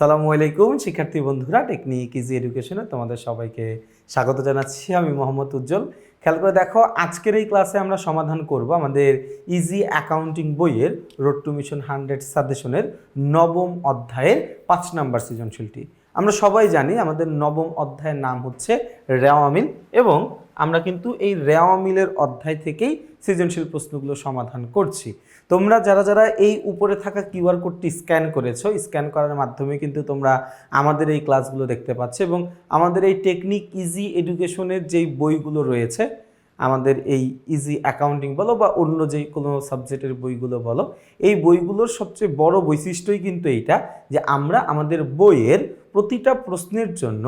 সালামু আলাইকুম, শিক্ষার্থী বন্ধুরা টেকনিক ইজি এডুকেশনে তোমাদের সবাইকে স্বাগত জানাচ্ছি। আমি মোহাম্মদ উজ্জ্বল। খেয়াল করে দেখো, আজকের এই ক্লাসে আমরা সমাধান করব আমাদের ইজি অ্যাকাউন্টিং বইয়ের রোড টু মিশন হান্ড্রেড সাজেশনের নবম অধ্যায়ের পাঁচ নাম্বার সৃজনশীলটি। আমরা সবাই জানি আমাদের নবম অধ্যায়ের নাম হচ্ছে রেওয়ামিল এবং আমরা কিন্তু এই রেওয়ামিলের অধ্যায় থেকেই সৃজনশীল প্রশ্নগুলো সমাধান করছি। তোমরা যারা যারা এই উপরে থাকা কিউআর কোডটি স্ক্যান করেছ, স্ক্যান করার মাধ্যমে কিন্তু তোমরা আমাদের এই ক্লাসগুলো দেখতে পাচ্ছ এবং আমাদের এই টেকনিক ইজি এডুকেশনের যেই বইগুলো রয়েছে, আমাদের এই ইজি অ্যাকাউন্টিং বলো বা অন্য যে কোনো সাবজেক্টের বইগুলো বলো, এই বইগুলোর সবচেয়ে বড় বৈশিষ্ট্যই কিন্তু এইটা যে আমরা আমাদের বইয়ের প্রতিটা প্রশ্নের জন্য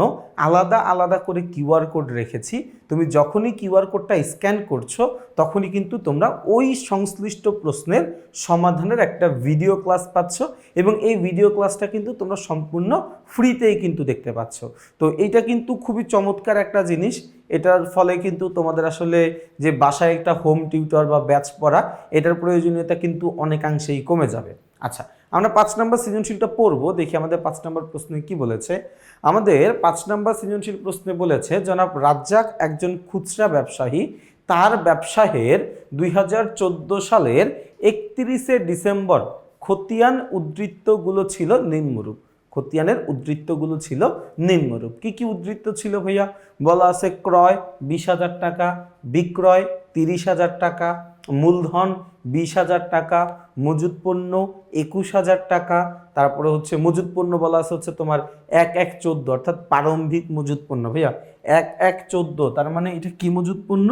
আলাদা আলাদা করে কিউআর কোড রেখেছি। তুমি যখনই কিউআর কোডটা স্ক্যান করছ, তখনই কিন্তু তোমরা ওই সংশ্লিষ্ট প্রশ্নের সমাধানের একটা ভিডিও ক্লাস পাচ্ছ এবং এই ভিডিও ক্লাসটা কিন্তু তোমরা সম্পূর্ণ ফ্রিতেই কিন্তু দেখতে পাচ্ছ। তো এইটা কিন্তু খুবই চমৎকার একটা জিনিস। এটার ফলে কিন্তু তোমাদের আসলে যে বাসায় একটা হোম টিউটর বা ব্যাচ পড়া, এটার প্রয়োজনীয়তা কিন্তু অনেকাংশেই কমে যাবে। আচ্ছা আমরা পাঁচ নম্বর সৃজনশীলটা পড়ব, দেখি আমাদের পাঁচ নম্বর প্রশ্নে কি বলেছে। আমাদের পাঁচ নম্বর সৃজনশীল প্রশ্নে বলেছে, জনাব রাজ্জাক একজন খুচরা ব্যবসায়ী, তার ব্যবসায়ের দুই হাজার চোদ্দ সালের একত্রিশে ডিসেম্বর খতিয়ান উদ্ধৃত্তগুলো ছিল নিম্নরূপ। খতিয়ানের উদ্ধৃত্তগুলো ছিল নিম্নরূপ। কি কি উদ্ধৃত্ত ছিল ভাইয়া? বলা আছে ক্রয় বিশ হাজার টাকা, বিক্রয় তিরিশ হাজার টাকা মূলধন বিশ হাজার টাকা মজুদ পণ্য একুশ হাজার টাকা, তারপরে হচ্ছে মজুদ পণ্য বলা আছে হচ্ছে তোমার এক এক চোদ্দ, অর্থাৎ প্রারম্ভিক মজুদ পণ্য। ভাইয়া, এক এক চোদ্দ, তার মানে এটা কি মজুদ পণ্য?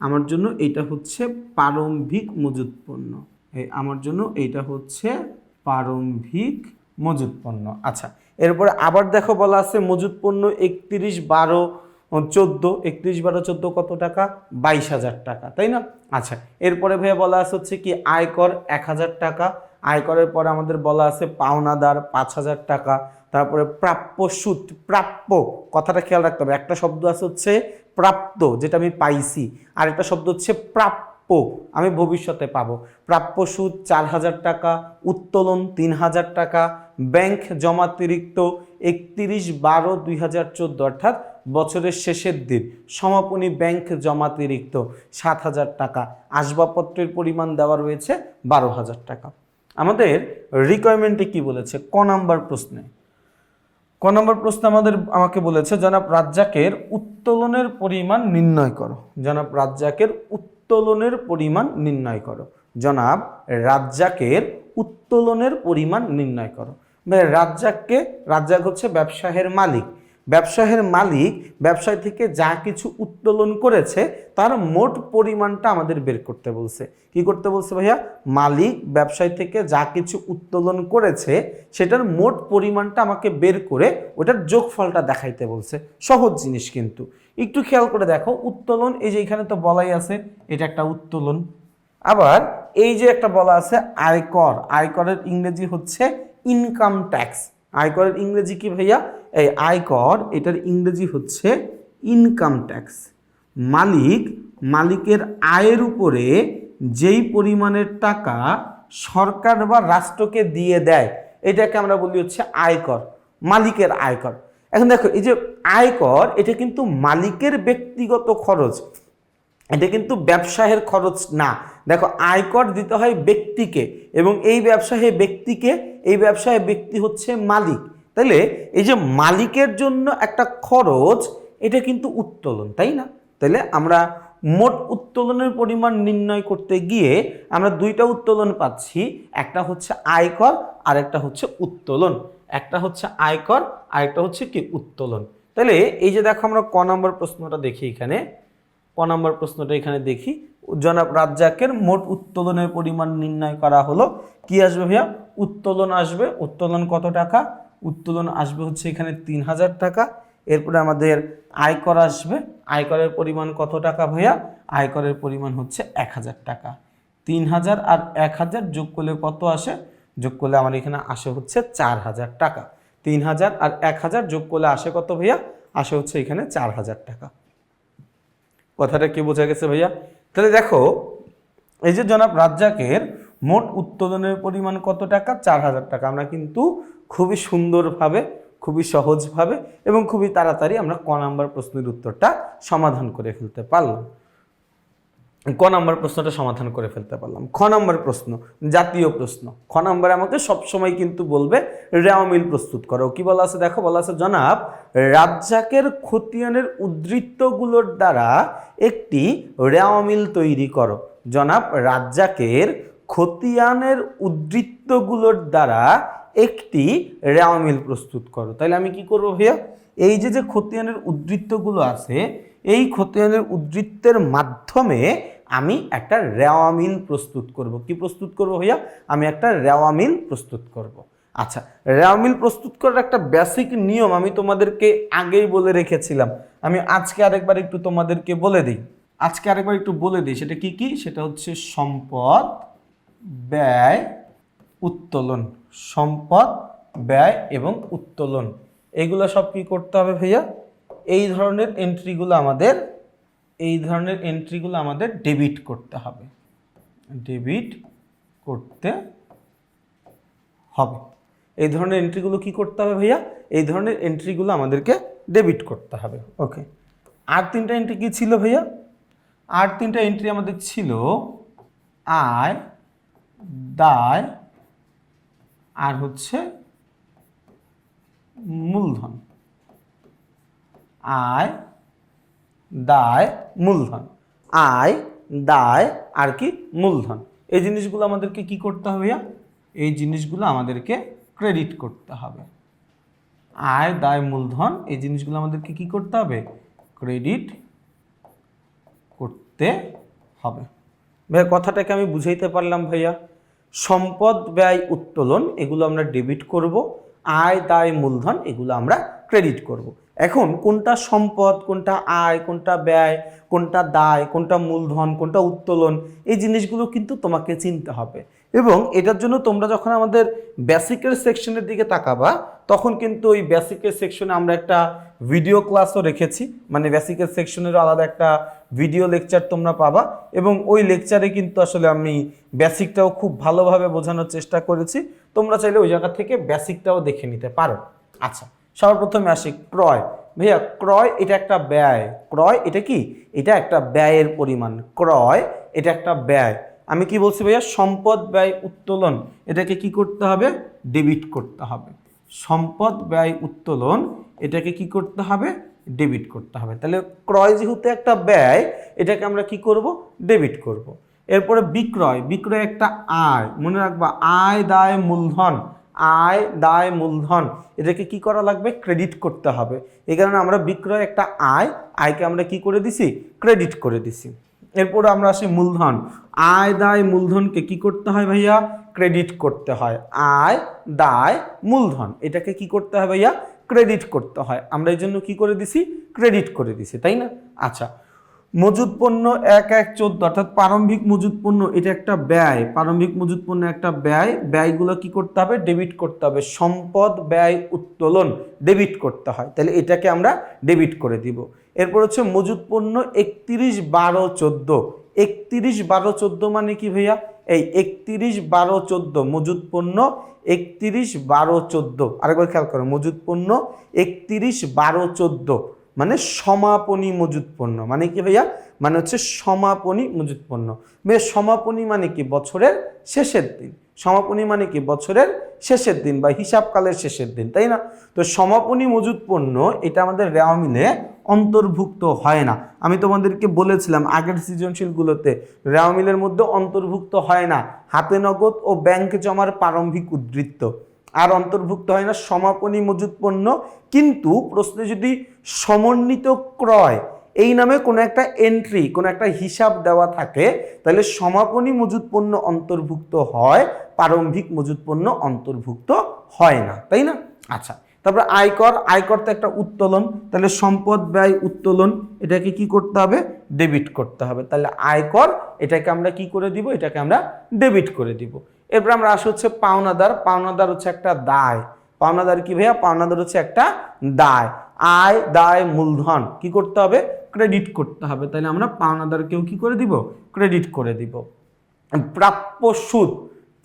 আমার জন্য এটা হচ্ছে প্রারম্ভিক মজুদ পণ্য। আমার জন্য এইটা হচ্ছে প্রারম্ভিক মজুদ পণ্য। আচ্ছা এরপরে আবার দেখো বলা আছে মজুদ পণ্য একত্রিশ বারো চোদ্দ, একত্রিশ বারো, চোদ্দ কত টাকা? বাইশ হাজার টাকা, তাই না? আচ্ছা এরপরে ভাইয়া বলা আছে হচ্ছে কি, আয়কর এক হাজার টাকা। আয়করের পরে আমাদের বলা আছে পাওনাদার পাঁচ হাজার টাকা। তারপরে প্রাপ্য সুদ, প্রাপ্য, কথাটা খেয়াল রাখতে হবে। একটা শব্দ আছে হচ্ছে প্রাপ্ত যেটা আমি পাইছি। আর একটা শব্দ হচ্ছে প্রাপ্য, আমি ভবিষ্যতে পাবো। প্রাপ্য সুদ চার হাজার টাকা, উত্তোলন তিন হাজার টাকা, ব্যাংক জমাতিরিক্ত একত্রিশ বারো দুই হাজার চোদ্দ, অর্থাৎ বছরের শেষের দিন সমাপনী ব্যাংক জমাতিরিক্ত সাত হাজার টাকা। আসবাবপত্রের পরিমাণ দেওয়া রয়েছে বারো হাজার টাকা। আমাদের রিকোয়ারমেন্টে কি বলেছে? ক নাম্বার প্রশ্নে। ক নম্বর প্রশ্ন আমাদের, আমাকে বলেছে, জনাব রাজ্জাকের উত্তোলনের পরিমাণ নির্ণয় করো। জনাব রাজ্জাকের উত্তোলনের পরিমাণ নির্ণয় করো। জনাব রাজ্জাকের উত্তোলনের পরিমাণ নির্ণয় করো। রাজ্জাককে, রাজ্জাক হচ্ছে ব্যবসায়ের মালিক। ব্যবসায়ের মালিক ব্যবসায় থেকে যা কিছু উত্তোলন করেছে, তার মোট পরিমাণটা আমাদের বের করতে বলছে। কি করতে বলছে ভাইয়া? মালিক ব্যবসায় থেকে যা কিছু উত্তোলন করেছে, সেটার মোট পরিমাণটা আমাকে বের করে ওটার যোগফলটা দেখাইতে বলছে। সহজ জিনিস কিন্তু। একটু খেয়াল করে দেখো, উত্তোলন, এই যে এখানে তো বলাই আছে, এটা একটা উত্তোলন। আবার এই যে একটা বলা আছে আয়কর, আয়করের ইংরেজি হচ্ছে ইনকাম ট্যাক্স আয়করের ইংরেজি কি ভাইয়া? এই আয়কর এটার ইংরেজি হচ্ছে ইনকাম ট্যাক্স মালিক মালিকের আয়ের উপরে যেই পরিমাণের টাকা সরকার বা রাষ্ট্রকে দিয়ে দেয়, এটাকে আমরা বলি হচ্ছে আয়কর মালিকের আয়কর এখন দেখো, এই যে আয়কর এটা কিন্তু মালিকের ব্যক্তিগত খরচ, এটা কিন্তু ব্যবসায়ের খরচ না। দেখো আয়কর দিতে হয় ব্যক্তিকে এবং এই ব্যবসায় ব্যক্তিকে, এই ব্যবসায় ব্যক্তি হচ্ছে মালিক। তাইলে এই যে মালিকের জন্য একটা খরচ, এটা কিন্তু উত্তোলন, তাই না? তাহলে আমরা মোট উত্তোলনের পরিমাণ নির্ণয় করতে গিয়ে আমরা দুইটা উত্তোলন পাচ্ছি, একটা হচ্ছে আয়কর আর একটা হচ্ছে উত্তোলন। একটা হচ্ছে আয়কর আর একটা হচ্ছে কি? উত্তোলন। তাহলে এই যে দেখো, আমরা ক নম্বর প্রশ্নটা দেখি এখানে। ক নম্বর প্রশ্নটা এখানে দেখি। জনাব রাজ্জাকের মোট উত্তোলনের পরিমাণ নির্ণয় করা হলো। কি আসবে ভাইয়া? উত্তোলন আসবে, উত্তোলন কত টাকা? উত্তোলন আসবে হচ্ছে এখানে তিন হাজার টাকা। এরপরে আমাদের আয়কর আসবে। আয়করের পরিমাণ কত টাকা ভাইয়া? আয়করের পরিমাণ হচ্ছে এক হাজার টাকা। তিন হাজার আর এক হাজার যোগ করলে কত আসে? যোগ করলে আমার এখানে আসে হচ্ছে চার হাজার টাকা। তিন হাজার আর এক হাজার যোগ করলে আসে কত ভাইয়া? আসে হচ্ছে এখানে চার হাজার টাকা। কথাটা কি বোঝা গেছে ভাইয়া? তাহলে দেখো, এই যে জনাব রাজ্জাকের মোট উৎপাদনের পরিমাণ কত টাকা? চার হাজার টাকা। আমরা কিন্তু খুবই সুন্দরভাবে, খুবই সহজভাবে এবং খুবই তাড়াতাড়ি আমরা ক নাম্বার প্রশ্নের উত্তরটা সমাধান করে ফেলতে পারলাম। ক নাম্বার প্রশ্নটা সমাধান করে ফেলতে পারলাম। খ নাম্বার প্রশ্ন, জাতীয় প্রশ্ন। খ নাম্বারে আমাকে সবসময় কিন্তু বলবে রেওয়ামিল প্রস্তুত করো। কি বলা আছে? দেখো, বলা আছে, জনাব, রাজ্জাকের খতিয়ানের উদ্ধৃত্তগুলোর দ্বারা একটি রেওয়ামিল তৈরি করো। জনাব, রাজ্জাকের খতিয়ানের উদ্ধৃত্তগুলোর দ্বারা একটি রেওয়ামিল প্রস্তুত করো। তাহলে আমি কি করব ভাইয়া? এই যে যে খতিয়ানের উদ্ধৃত্তগুলো আছে, এই খতিয়ানের উদ্ধৃত্তের মাধ্যমে আমি একটা রেওয়ামিল প্রস্তুত করব। কি প্রস্তুত করব ভাইয়া? আমি একটা রেওয়ামিল প্রস্তুত করব। আচ্ছা রেওয়ামিল প্রস্তুত করার একটা বেসিক নিয়ম আমি তোমাদেরকে আগেই বলে রেখেছিলাম। আমি আজকে আরেকবার একটু তোমাদেরকে বলে দিই। আজকে আরেকবার একটু বলে দিই, সেটা কি কি? সেটা হচ্ছে সম্পদ, ব্যয়, উত্তোলন। সম্পদ, ব্যয় এবং উত্তোলন। এগুলো সব কি করতে হবে ভাইয়া? এই ধরনের এন্ট্রিগুলো আমাদের এই ধরনের এন্ট্রিগুলো আমাদের ডেবিট করতে হবে। ডেবিট করতে হবে। এই ধরনের এন্ট্রিগুলো কি করতে হবে ভাইয়া? এই ধরনের এন্ট্রিগুলো আমাদেরকে ডেবিট করতে হবে। ওকে আর তিনটা এন্ট্রি কি ছিল ভাইয়া? আর তিনটা এন্ট্রি আমাদের ছিল আয়, দায় আর হচ্ছে মূলধন। আয় দায় মূলধন। আয়, দায় আর কি মূলধন। এই জিনিসগুলো আমাদেরকে কি করতে হবে? এই জিনিসগুলো আমাদেরকে ক্রেডিট করতে হবে। আয়, দায়, মূলধন, এই জিনিসগুলো আমাদেরকে কি করতে হবে? ক্রেডিট করতে হবে। ভাইয়া, কথাটাকে আমি বুঝাইতে পারলাম ভাইয়া। সম্পদ, ব্যয়, উত্তোলন, এগুলো আমরা ডেবিট করব। আয়, দায়, মূলধন, এগুলো আমরা ক্রেডিট করব। এখন কোনটা সম্পদ, কোনটা আয়, কোনটা ব্যয়, কোনটা দায়, কোনটা মূলধন, কোনটা উত্তোলন, এই জিনিসগুলো কিন্তু তোমাকে চিনতে হবে। এবং এটার জন্য তোমরা যখন আমাদের বেসিকের সেকশনের দিকে তাকাবা, তখন কিন্তু ওই বেসিকের সেকশনে আমরা একটা ভিডিও ক্লাসও রেখেছি। মানে বেসিকের সেকশনের আলাদা একটা ভিডিও লেকচার তোমরা পাবা। এবং ওই লেকচারে কিন্তু আসলে আমি বেসিকটাও খুব ভালোভাবে বোঝানোর চেষ্টা করেছি। তোমরা চাইলে ওই জায়গা থেকে বেসিকটাও দেখে নিতে পারো। আচ্ছা সর্বপ্রথমে আসি ক্রয়। ভাইয়া, ক্রয় এটা একটা ব্যয়। ক্রয় এটা কি? এটা একটা ব্যয়ের পরিমাণ। ক্রয় এটা একটা ব্যয়। আমি কি বলছি ভাইয়া? সম্পদ ব্যয় উত্তোলন। এটাকে কি করতে হবে? ডেবিট করতে হবে। সম্পদ ব্যয় উত্তোলন, এটাকে কি করতে হবে? ডেবিট করতে হবে। তাহলে ক্রয় যেহেতু একটা ব্যয়, এটাকে আমরা কি করব? ডেবিট করব। এরপরে বিক্রয়। বিক্রয় একটা আয়। মনে রাখবা, আয়, দায়, মূলধন। আয়, দায়, মূলধন এটাকে কি করা লাগবে? ক্রেডিট করতে হবে। এই কারণে আমরা বিক্রয় একটা আয়, আয়কে আমরা কি করে দিছি? ক্রেডিট করে দিছি। এরপরে আমরা আসি মূলধন। আয়, দায়, মূলধনকে কি করতে হয় ভাইয়া? ক্রেডিট করতে হয়। আয়, দায়, মূলধন, এটাকে কি করতে হয় ভাইয়া? ক্রেডিট করতে হয়। আমরা এই জন্য কি করে দিছি? ক্রেডিট করে দিছি, তাই না? আচ্ছা মজুদ পণ্য এক এক চোদ্দ, অর্থাৎ প্রারম্ভিক মজুদ পণ্য এটা একটা ব্যয়। প্রারম্ভিক মজুদ পণ্য একটা ব্যয়, ব্যয়গুলো কি করতে হবে? ডেবিট করতে হবে। সম্পদ, ব্যয়, উত্তোলন, ডেবিট করতে হয়। তাহলে এটাকে আমরা ডেবিট করে দিব। এরপর হচ্ছে মজুদ পণ্য একত্রিশ বারো চোদ্দ। একত্রিশ বারো চোদ্দ মানে কি ভাইয়া? এই একত্রিশ বারো চোদ্দ মজুদ পণ্য একত্রিশ বারো চোদ্দ। আরেকবার খেয়াল করো মজুদ পণ্য একত্রিশ বারো চোদ্দ। মানে সমাপনী মজুদ পণ্য মানে কি ভাইয়া? মানে হচ্ছে সমাপনী মজুদ পণ্য ভাইয়া, সমাপনী মানে কি? বছরের শেষের দিন। সমাপনী মানে কি? বছরের শেষের দিন বা হিসাবকালের শেষের দিন, তাই না? তো সমাপনী মজুদ পণ্য এটা আমাদের রেওয়া মিলে অন্তর্ভুক্ত হয় না। আমি তোমাদেরকে বলেছিলাম, আগের সৃজনশীলগুলোতে রেওয়া মিলের মধ্যে অন্তর্ভুক্ত হয় না। হাতে নগদ ও ব্যাংক জমার প্রারম্ভিক উদ্ধৃত্ত। আর অন্তর্ভুক্ত হয় না, সমাপনী মজুদ পণ্য। কিন্তু প্রশ্নে যদি সমন্বিত ক্রয়, এই নামে কোনো একটা এন্ট্রি কোনো একটা হিসাব দেওয়া থাকে, তাহলে সমাপনী মজুদ পণ্য অন্তর্ভুক্ত হয়, প্রারম্ভিক মজুদ পণ্য অন্তর্ভুক্ত হয় না, তাই না? আচ্ছা তারপরে আয়কর আয়কর তো একটা উত্তোলন, তাহলে সম্পদ ব্যয় উত্তোলন, এটাকে কি করতে হবে? ডেবিট করতে হবে। তাহলে আয়কর, এটাকে আমরা কি করে দিব? এটাকে আমরা ডেবিট করে দিব। এরপর আমরা আসি হচ্ছে পাওনাদার। পাওনাদার হচ্ছে একটা দায়। পাওনাদার কি ভাইয়া? পাওনাদার হচ্ছে একটা দায়। আয়, দায়, মূলধন। কি করতে হবে? ক্রেডিট করতে হবে। তাহলে আমরা পাওনাদারকেও কি করে দিব? ক্রেডিট করে দিব। প্রাপ্য সুদ।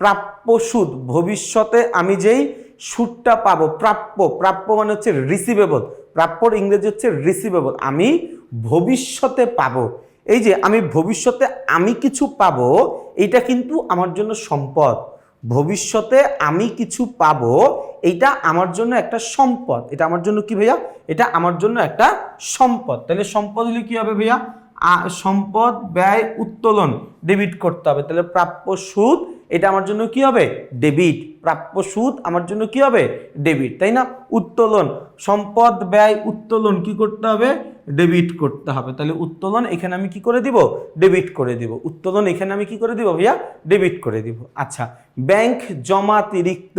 প্রাপ্য সুদ। ভবিষ্যতে আমি যেই সুদটা পাবো, প্রাপ্য। প্রাপ্য মানে হচ্ছে রিসিভেবল প্রাপ্যর ইংরেজি হচ্ছে রিসিভেবল আমি ভবিষ্যতে পাবো। এই যে আমি ভবিষ্যতে আমি কিছু পাবো এটা কিন্তু আমার জন্য সম্পদ। ভবিষ্যতে আমি কিছু পাবো, এইটা আমার জন্য একটা সম্পদ। এটা আমার জন্য কি ভাইয়া? এটা আমার জন্য একটা সম্পদ। তাহলে সম্পদ হলে কি হবে ভাইয়া? সম্পদ ব্যয় উত্তোলন ডেবিট করতে হবে। তাহলে প্রাপ্য সুদ, এটা আমার জন্য কি হবে? ডেবিট প্রাপ্য সুদ আমার জন্য কি হবে? ডেবিট তাই না? উত্তোলন। সম্পদ ব্যয় উত্তোলন কি করতে হবে? ডেবিট করতে হবে। তাহলে উত্তোলন এখানে আমি কি করে দিব? ডেবিট করে দিব। উত্তোলন এখানে আমি কি করে দিব ভাইয়া? ডেবিট করে দিব। আচ্ছা ব্যাংক জমাতিরিক্ত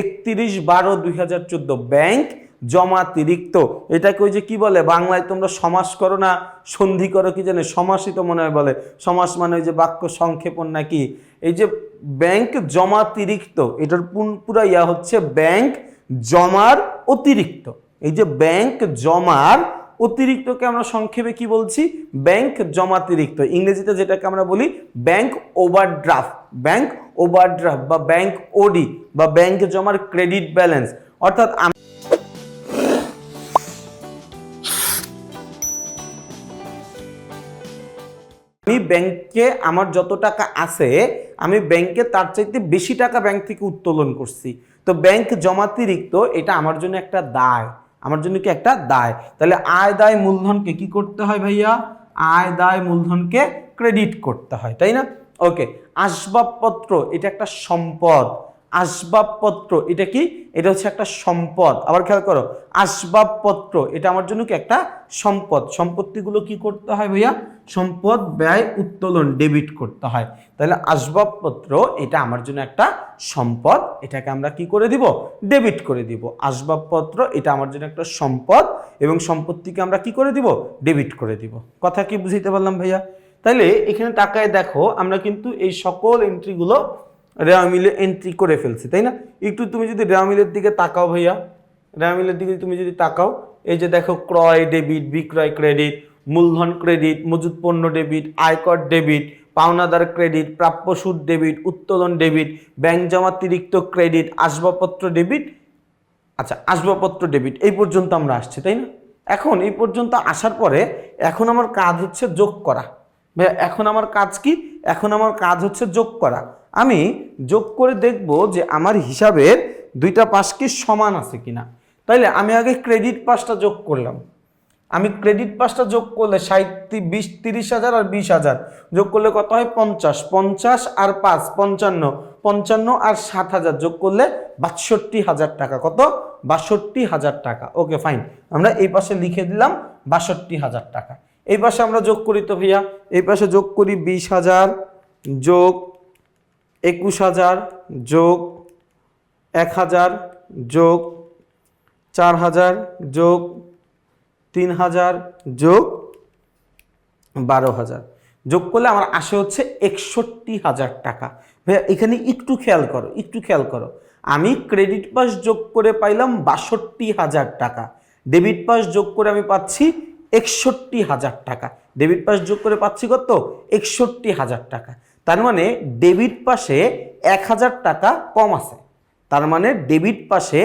একত্রিশ বারো দুই হাজার চোদ্দ ব্যাংক জমাতিরিক্ত। এটাকে ওই যে কি বলে? বাংলায় তোমরা সমাস করো না, সন্ধি করো কি জানে? সমাসই তো মনে হয় বলে। সমাস মানে ওই যে বাক্য সংক্ষেপণ নাকি? এই যে ব্যাংক জমাতিরিক্ত, এটার পুরা ইয়া হচ্ছে ব্যাংক জমার অতিরিক্ত। এই যে ব্যাংক জমার অতিরিক্তকে আমরা সংক্ষেপে কি বলছি? ব্যাংক জমাতিরিক্ত। ইংরেজিতে যেটাকে আমরা বলি ব্যাংক ওভারড্রাফট। ব্যাংক ওভারড্রাফট বা ব্যাংক ওডি বা ব্যাংক জমার ক্রেডিট ব্যালেন্স। অর্থাৎ আম- ব্যাংকে আমার যত টাকা আছে, আমি ব্যাংকে তার চাইতে বেশি টাকা ব্যাংক থেকে উত্তোলন করছি। তো ব্যাংক জমাতিরিক্ত, এটা আমার জন্য একটা দায়। আমার জন্য কি একটা দায়? তাহলে আয় দায় মূলধনকে কি করতে হয় ভাইয়া? আয় দায় মূলধনকে ক্রেডিট করতে হয়, তাই না? ওকে আসবাবপত্র, এটা একটা সম্পদ। আসবাবপত্র, এটা কি? এটা হচ্ছে একটা সম্পদ। আবার খেয়াল করো, আসবাবপত্র, এটা আমার জন্য কি একটা সম্পদ? সম্পত্তিগুলো কি করতে হয় ভাইয়া? সম্পদ, ব্যয়, উত্তোলন ডেবিট করতে হয়। তাহলে আসবাবপত্র, এটা আমার জন্য একটা সম্পদ, এটাকে আমরা কি করে দিব? ডেবিট করে দিব। আসবাবপত্র, এটা আমার জন্য একটা সম্পদ, এবং সম্পত্তিকে আমরা কি করে দিব? ডেবিট করে দিব। কথা কি বুঝিতে পারলাম ভাইয়া? তাহলে এখানে টাকায় দেখো, আমরা কিন্তু এই সকল এন্ট্রিগুলো রেওয়া মিলে এন্ট্রি করে ফেলছে, তাই না? একটু তুমি যদি রেওয়া মিলের দিকে তাকাও ভাইয়া। রেওয়া মিলের দিকে তুমি যদি তাকাও, এই যে দেখো ক্রয় ডেবিট, বিক্রয় ক্রেডিট, মূলধন ক্রেডিট, মজুত পণ্য ডেবিট, আয়কর ডেবিট, পাওনাদার ক্রেডিট, প্রাপ্য সুদ ডেবিট, উত্তোলন ডেবিট, ব্যাংক জমাতিরিক্ত ক্রেডিট, আসবাবপত্র ডেবিট আচ্ছা আসবাবপত্র ডেবিট, এই পর্যন্ত আমরা আসছি, তাই না? এখন, এই পর্যন্ত আসার পরে, এখন আমার কাজ হচ্ছে যোগ করা। ভাইয়া, এখন আমার কাজ কি? এখন আমার কাজ হচ্ছে যোগ করা। আমি যোগ করে দেখব যে আমার হিসাবের দুইটা পাশ কি সমান আছে কিনা। তাইলে আমি আগে ক্রেডিট পাসটা যোগ করলাম। আমি ক্রেডিট পাসটা যোগ করলে ষাট বিশ, তিরিশ হাজার আর বিশ হাজার। যোগ করলে কত হয়? পঞ্চাশ। পঞ্চাশ আর পাঁচ, পঞ্চান্ন। পঞ্চান্ন আর সাত হাজার যোগ করলে বাষট্টি হাজার টাকা। কত? বাষট্টি হাজার টাকা। Okay, fine. আমরা এই পাশে লিখে দিলাম বাষট্টি হাজার টাকা। এই পাশে আমরা যোগ করি তো ভাইয়া। এই পাশে যোগ করি বিশ হাজার যোগ একুশ হাজার যোগ এক হাজার যোগ চার হাজার যোগ তিন হাজার যোগ বারো হাজার। যোগ করলে আমার আসে হচ্ছে একষট্টি হাজার টাকা। ভাইয়া, এখানে একটু খেয়াল করো, একটু খেয়াল করো। আমি ক্রেডিট পাস যোগ করে পাইলাম বাষট্টি হাজার টাকা। ডেবিট পাস যোগ করে আমি পাচ্ছি একষট্টি হাজার টাকা। ডেবিট পাস যোগ করে পাচ্ছি কত? একষট্টি হাজার টাকা। তার মানে ডেবিট পাশে এক হাজার টাকা কম আছে। তার মানে ডেবিট পাশে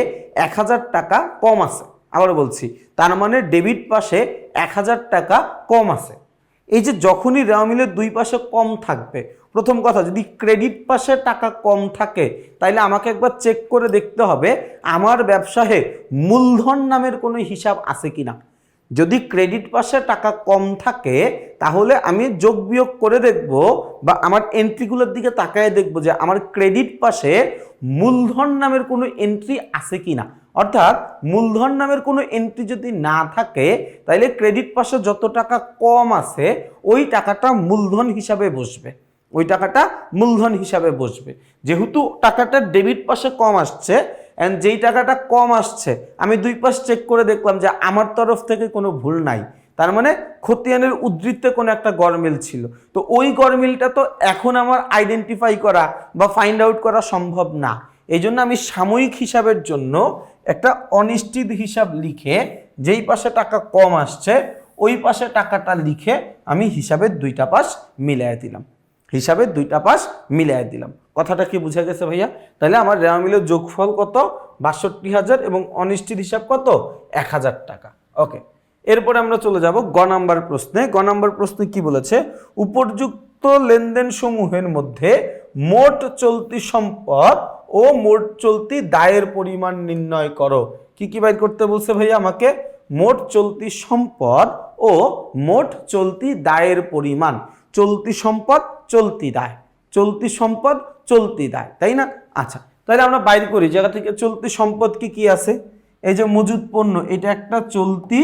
এক হাজার টাকা কম আছে। আবার বলছি, তার মানে ডেবিট পাশে এক হাজার টাকা কম আছে। এই যে যখনই রেওয়া দুই পাশে কম থাকবে, প্রথম কথা, যদি ক্রেডিট পাশে টাকা কম থাকে, তাইলে আমাকে একবার চেক করে দেখতে হবে, আমার ব্যবসায়ে মূলধন নামের কোনো হিসাব আছে কিনা। যদি ক্রেডিট পাশে টাকা কম থাকে, তাহলে আমি যোগ বিয়োগ করে দেখব বা আমার এন্ট্রিগুলোর দিকে তাকায় দেখব যে আমার ক্রেডিট পাশে মূলধন নামের কোনো এন্ট্রি আছে কিনা। অর্থাৎ মূলধন নামের কোনো এন্ট্রি যদি না থাকে তাহলে ক্রেডিট পাশে যত টাকা কম আছে, ওই টাকাটা মূলধন হিসাবে বসবে। ওই টাকাটা মূলধন হিসাবে বসবে। যেহেতু টাকাটা ডেবিট পাশে কম আসছে অ্যান্ড যেই টাকাটা কম আসছে, আমি দুই পাশ চেক করে দেখলাম যে আমার তরফ থেকে কোনো ভুল নাই। তার মানে খতিয়ানের উদ্ধৃত্তে কোনো একটা গরমিল ছিল। তো ওই গরমিলটা তো এখন আমার আইডেন্টিফাই করা বা ফাইন্ড আউট করা সম্ভব না। এই জন্য আমি সাময়িক হিসাবের জন্য একটা অনিশ্চিত হিসাব লিখে যেই পাশে টাকা কম আসছে, ওই পাশে টাকাটা লিখে আমি হিসাবের দুইটা পাশ মিলাই দিলাম। হিসাবে দুইটা পাশ মিলাই দিলাম। কথাটা কি বুঝা গেছে ভাইয়া? তাহলে আমার রেওয়া মিলের যোগফল কত? বাষট্টি হাজার এবং অনিষ্টির হিসাব কত? এক হাজার টাকা। ওকে, এরপরে আমরা চলে যাব গ নাম্বার প্রশ্নে। গ নাম্বার প্রশ্নে কি বলেছে? উপযুক্ত লেনদেন সমূহের মধ্যে মোট চলতি সম্পদ ও মোট চলতি দায়ের পরিমাণ নির্ণয় করো। কি কি বাইর করতে বলছে ভাইয়া আমাকে? মোট চলতি সম্পদ ও মোট চলতি দায়ের পরিমাণ। চলতি সম্পদ চলতি দায়। চলতি সম্পদ, চলতি দায়, তাই না? আচ্ছা তাহলে আমরা বাইর করি, জায়গা থেকে চলতি সম্পদ কি কি আছে? এই যে মজুদ পণ্য, এটা একটা চলতি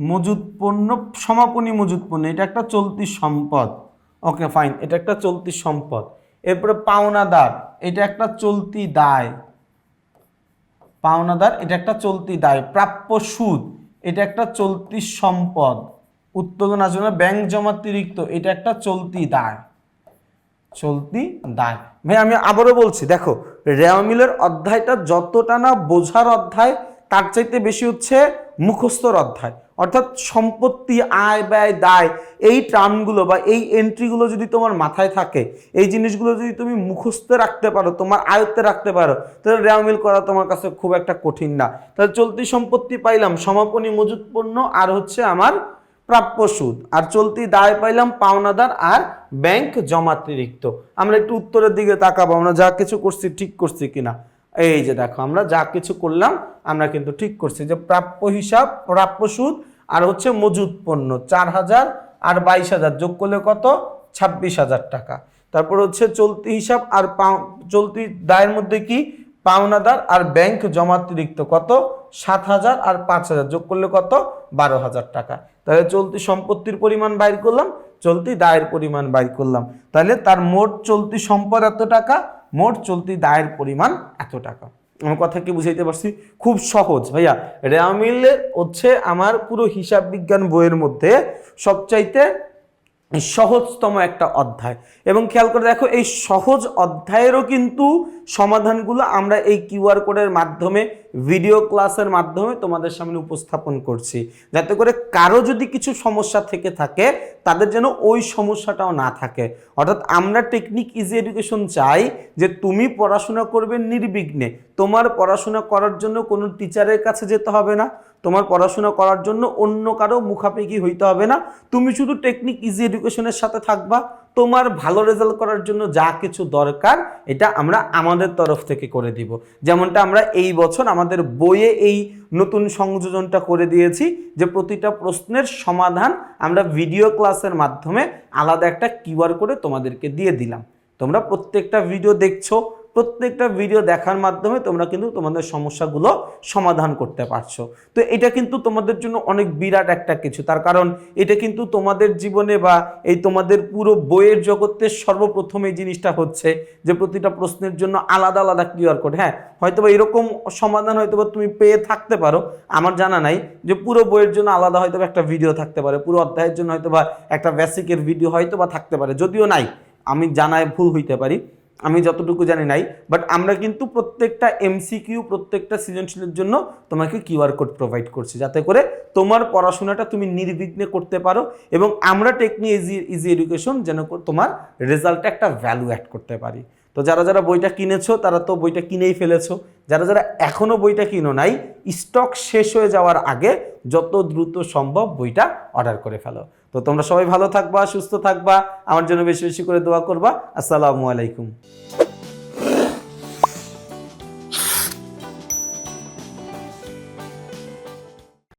মজুদ পণ্য, সমাপনী মজুদ পণ্য, এটা একটা চলতি সম্পদ। ওকে ফাইন এটা একটা চলতি সম্পদ। এরপরে পাওনাদার, এটা একটা চলতি দায়। পাওনাদার, এটা একটা চলতি দায়। প্রাপ্য সুদ, এটা একটা চলতি সম্পদ। উত্তোলন আসলে ব্যাংক জমাতিরিক্ত এটা একটা চলতি দায়। চলতি দায়। ভাই, আমি আবারও বলছি, দেখো রেওয়া মিলের অধ্যায়টা যতটা না বোঝার অধ্যায়, তার চাইতে বেশি হচ্ছে মুখস্থর অধ্যায়। অর্থাৎ সম্পত্তি, আয়, ব্যয়, দায়, এই টার্মগুলো বা এই এন্ট্রিগুলো যদি তোমার মাথায় থাকে, এই জিনিসগুলো যদি তুমি মুখস্থ রাখতে পারো, তোমার আয়ত্তে রাখতে পারো, তাহলে রেওয়া মিল করা তোমার কাছে খুব একটা কঠিন না। তাহলে চলতি সম্পত্তি পাইলাম, সমাপনী মজুত পণ্য আর হচ্ছে আমার প্রাপ্য সুদ। আর চলতি দায় পাইলাম পাওনাদার আর ব্যাংক জমাতিরিক্ত। আমরা একটু উত্তরের দিকে তাকাবো, আমরা যা কিছু করছি ঠিক করছি কিনা। এই যে দেখো, আমরা যা কিছু করলাম, আমরা কিন্তু ঠিক করছি। যে প্রাপ্য হিসাব, প্রাপ্য সুদ আর হচ্ছে মজুদ পণ্য, চার হাজার আর বাইশ হাজার, যোগ করলে কত? ছাব্বিশ হাজার টাকা। তারপর হচ্ছে চলতি হিসাব আর চলতি দায়ের মধ্যে কি? পাওনাদার আর ব্যাংক জমাতিরিক্ত কত? সাত হাজার আর পাঁচ হাজার। যোগ করলে কত? বারো হাজার টাকা। তাহলে চলতি সম্পত্তির পরিমাণ বাইর করলাম, চলতি দায়ের পরিমাণ বাইর করলাম। তাহলে তার মোট চলতি সম্পদ এত টাকা? মোট চলতি দায়ের পরিমাণ এত টাকা। আমার কথা কি বুঝাইতে পারছি? খুব সহজ, ভাইয়া। রেয়ামিলে হচ্ছে আমার পুরো হিসাব বিজ্ঞান বইয়ের মধ্যে সবচাইতে সহজতম একটা অধ্যায়। এবং খেয়াল করে দেখো, এই সহজ অধ্যায়েরও কিন্তু সমাধানগুলো আমরা এই কিউআর কোডের মাধ্যমে, ভিডিও ক্লাসের মাধ্যমে তোমাদের সামনে উপস্থাপন করছি। যাতে করে কারও যদি কিছু সমস্যা থেকে থাকে, তাদের যেন ওই সমস্যাটাও না থাকে। অর্থাৎ আমরা টেকনিক ইজি এডুকেশন চাই যে তুমি পড়াশোনা করবে নির্বিঘ্নে। তোমার পড়াশোনা করার জন্য কোনো টিচারের কাছে যেতে হবে না। তোমার পড়াশোনা করার জন্য অন্য কারও মুখাপেক্ষি হইতে হবে না। তুমি শুধু টেকনিক ইজি এডুকেশনের সাথে থাকবা। তোমার ভালো রেজাল্ট করার জন্য যা কিছু দরকার, এটা আমরা আমাদের তরফ থেকে করে দিব। যেমনটা আমরা এই বছর আমাদের বইয়ে এই নতুন সংযোজনটা করে দিয়েছি যে প্রতিটা প্রশ্নের সমাধান আমরা ভিডিও ক্লাসের মাধ্যমে আলাদা একটা কিউআর করে তোমাদেরকে দিয়ে দিলাম। তোমরা প্রত্যেকটা ভিডিও দেখছ প্রত্যেকটা ভিডিও দেখার মাধ্যমে তোমরা কিন্তু তোমাদের সমস্যাগুলো সমাধান করতে পারছ। তো এটা কিন্তু তোমাদের জন্য অনেক বিরাট একটা কিছু। তার কারণ এটা কিন্তু তোমাদের জীবনে বা এই তোমাদের পুরো বইয়ের জগতে সর্বপ্রথম এই জিনিসটা হচ্ছে যে প্রতিটা প্রশ্নের জন্য আলাদা আলাদা ক্লিয়ার কোড হ্যাঁ হয়তোবা এরকম সমাধান হয়তোবা তুমি পেয়ে থাকতে পারো। আমার জানা নাই যে পুরো বইয়ের জন্য আলাদা হয়তো একটা ভিডিও থাকতে পারে। পুরো অধ্যায়ের জন্য হয়তোবা একটা বেসিকের ভিডিও হয়তো বা থাকতে পারে। যদিও নাই, আমি জানায় ভুল হইতে পারি। আমি যতটুকু জানি নাই বাট আমরা কিন্তু প্রত্যেকটা এমসিকিউ প্রত্যেকটা সৃজনশীলের জন্য তোমাকে কিউআর কোড প্রোভাইড করছি, যাতে করে তোমার পড়াশোনাটা তুমি নির্বিঘ্নে করতে পারো এবং আমরা টেকনি ইজি ইজি এডুকেশন যেন তোমার রেজাল্টে একটা ভ্যালু অ্যাড করতে পারি। তো যারা যারা বইটা কিনেছো, তারা তো বইটা কিনেই ফেলেছো। যারা যারা এখনও বইটা কিনো নাই স্টক শেষ হয়ে যাওয়ার আগে যত দ্রুত সম্ভব বইটা অর্ডার করে ফেলো। তো তোমরা সবাই ভালো থাকবা, সুস্থ থাকবা, আমার জন্য বেশি বেশি করে দোয়া করবা। আসসালামু আলাইকুম।